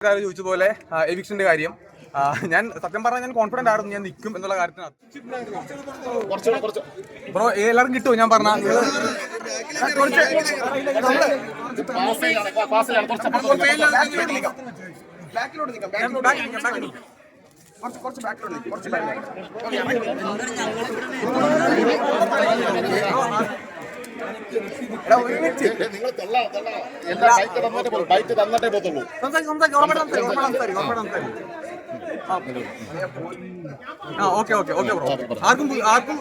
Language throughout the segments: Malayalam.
ചോദിച്ച പോലെ എവിക്ഷന്റെ കാര്യം. ഞാൻ സത്യം പറഞ്ഞാൽ ഞാൻ കോൺഫിഡന്റ് ആയിരുന്നു ഞാൻ നിൽക്കും എന്നുള്ള കാര്യത്തിന് ബ്രോ എല്ലാവർക്കും കിട്ടുമോ ഞാൻ പറഞ്ഞ കുറച്ച് ബാക്കിലോട്ട് നിൽക്കാം കുറച്ച് എടാ ഒരു മിനിറ്റ് നിങ്ങൾ തള്ളാ തള്ളാ എല്ലാ ബൈക്ക് തന്നിട്ടേ പോ- ബൈക്ക് തന്നിട്ടേ പോത്തുള്ളൂ സംസാരിക്കും സംസാരിക്കും ഉറപ്പായിട്ട് സംസാരിക്കും ഉറപ്പായിട്ട് സംസാരിക്കും ആ ഓക്കെ ഓക്കെ ഓക്കെ ബ്രോ ആർക്കും ആർക്കും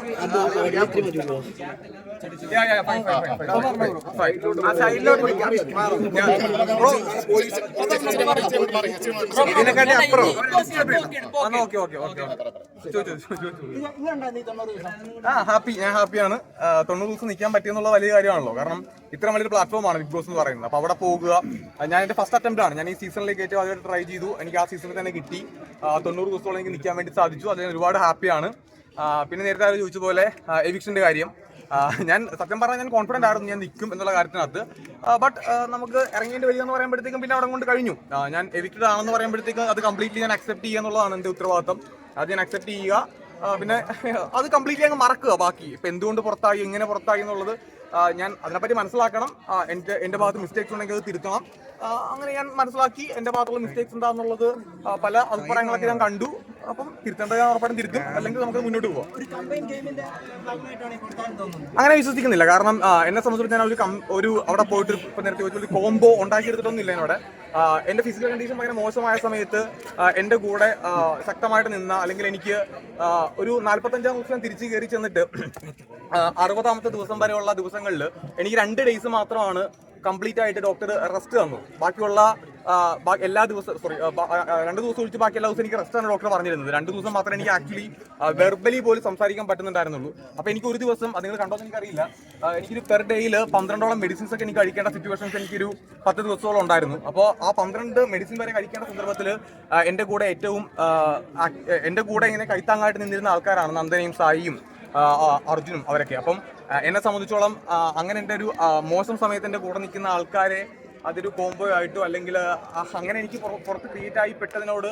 ഇതിനെക്കാട്ടി അപ്പുറം ഓക്കെ ഓക്കെ ഓക്കെ ആ ഹാപ്പി ഞാൻ ഹാപ്പിയാണ്. തൊണ്ണൂറ് ദിവസം നിൽക്കാൻ പറ്റിയെന്നുള്ള വലിയ കാര്യമാണല്ലോ. കാരണം ഇത്ര വലിയൊരു പ്ലാറ്റ്ഫോമാണ് ബിഗ് ബോസ് എന്ന് പറയുന്നത്. അപ്പോൾ അവിടെ പോകുക ഞാൻ എന്റെ ഫസ്റ്റ് അറ്റംപ്റ്റ് ആണ്. ഞാൻ ഈ സീസണിലേക്ക് ഏറ്റവും ആദ്യമായിട്ട് ട്രൈ ചെയ്തു. എനിക്ക് ആ സീസണിൽ തന്നെ കിട്ടി. തൊണ്ണൂറ് ദിവസത്തോളം എനിക്ക് നിൽക്കാൻ വേണ്ടി സാധിച്ചു. അതിന് ഒരുപാട് ഹാപ്പിയാണ്. പിന്നെ നേരത്തെ അവർ ചോദിച്ച പോലെ എവിക്ഷന്റെ കാര്യം. ഞാൻ സത്യം പറഞ്ഞാൽ ഞാൻ കോൺഫിഡന്റ് ആയിരുന്നു ഞാൻ നിൽക്കും എന്നുള്ള കാര്യത്തിനകത്ത്. ബട്ട് നമുക്ക് ഇറങ്ങേണ്ടി വരിക എന്ന് പറയുമ്പോഴത്തേക്കും പിന്നെ അവിടെ കൊണ്ട് കഴിഞ്ഞു. ഞാൻ എവിക്റ്റഡ് ആണെന്ന് പറയുമ്പോഴത്തേക്കും അത് കംപ്ലീറ്റ്ലി ഞാൻ അക്സെപ്റ്റ് ചെയ്യുക എന്നുള്ളതാണ് എന്റെ ഉത്തരവാദിത്തം. അത് അക്സെപ്റ്റ് ചെയ്യുക പിന്നെ അത് കംപ്ലീറ്റ്ലി അങ്ങ് മറക്കുക ബാക്കി. ഇപ്പം എന്തുകൊണ്ട് പുറത്തായി എങ്ങനെ പുറത്തായി എന്നുള്ളത് ഞാൻ അതിനെപ്പറ്റി മനസ്സിലാക്കണം. എന്റെ എന്റെ ഭാഗത്ത് മിസ്റ്റേക്സ് ഉണ്ടെങ്കിൽ അത് തിരുത്തണം. അങ്ങനെ ഞാൻ മനസ്സിലാക്കി എന്റെ ഭാഗത്തുള്ള മിസ്റ്റേക്സ് എന്താണെന്നുള്ളത് പല അഭിപ്രായങ്ങളൊക്കെ ഞാൻ കണ്ടു. അപ്പം തിരുത്തേണ്ടത് ഞാൻ ഉറപ്പായിട്ടും തിരുത്തും. അല്ലെങ്കിൽ നമുക്ക് മുന്നോട്ട് പോകാം അങ്ങനെ വിശ്വസിക്കുന്നില്ല. കാരണം എന്നെ സംബന്ധിച്ച് ഞാൻ ഒരു കം- ഒരു അവിടെ പോയിട്ട് ഇപ്പം നേരത്തെ ഒരു കോംബോ ഉണ്ടാക്കിയെടുത്തിട്ടൊന്നുമില്ല എന്നോട്. ആ, എന്റെ ഫിസിക്കൽ കണ്ടീഷൻ ഭയങ്കര മോശമായ സമയത്ത് എന്റെ എന്റെ കൂടെ ശക്തമായിട്ട് നിന്ന അല്ലെങ്കിൽ എനിക്ക് ഒരു നാല്പത്തഞ്ചാം ദിവസം തിരിച്ചു കയറി ചെന്നിട്ട് അറുപതാമത്തെ ദിവസം വരെയുള്ള ദിവസങ്ങളിൽ എനിക്ക് രണ്ട് ഡേയ്സ് മാത്രമാണ് കംപ്ലീറ്റ് ആയിട്ട് ഡോക്ടർ റെസ്റ്റ് തന്നു. ബാക്കിയുള്ള എല്ലാ ദിവസം സോറി രണ്ട് ദിവസം ഒഴിച്ച് ബാക്കി എല്ലാ ദിവസം എനിക്ക് റെസ്റ്റ് ആണ് ഡോക്ടർ പറഞ്ഞിരുന്നത്. രണ്ട് ദിവസം മാത്രമേ എനിക്ക് ആക്ച്വലി വെർബലി പോലും സംസാരിക്കാൻ പറ്റുന്നുണ്ടായിരുന്നുള്ളൂ. അപ്പോൾ എനിക്ക് ഒരു ദിവസം അത് നിങ്ങൾ എനിക്ക് ആ, എനിക്കൊരു പെർ ഡേയിൽ പന്ത്രണ്ടോളം മെഡിസിൻസ് ഒക്കെ എനിക്ക് കഴിക്കേണ്ട സിറ്റുവേഷൻസ് എനിക്കൊരു പത്ത് ദിവസത്തോളം ഉണ്ടായിരുന്നു. അപ്പോൾ ആ പന്ത്രണ്ട് മെഡിസിൻ വരെ കഴിക്കേണ്ട സന്ദർഭത്തിൽ എന്റെ കൂടെ ഏറ്റവും എന്റെ കൂടെ ഇങ്ങനെ കൈത്താങ്ങായിട്ട് നിന്നിരുന്ന ആൾക്കാരാണ് നന്ദനയും സായിയും അർജുനും അവരൊക്കെ. അപ്പം എന്നെ സംബന്ധിച്ചോളം അങ്ങനെ എന്റെ ഒരു മോശം സമയത്ത് എന്റെ കൂടെ നിൽക്കുന്ന ആൾക്കാരെ അതൊരു കോംബോ ആയിട്ടോ അല്ലെങ്കിൽ അങ്ങനെ എനിക്ക് പുറ- പുറത്ത് ക്രിയേറ്റ് ആയി പെട്ടതിനോട്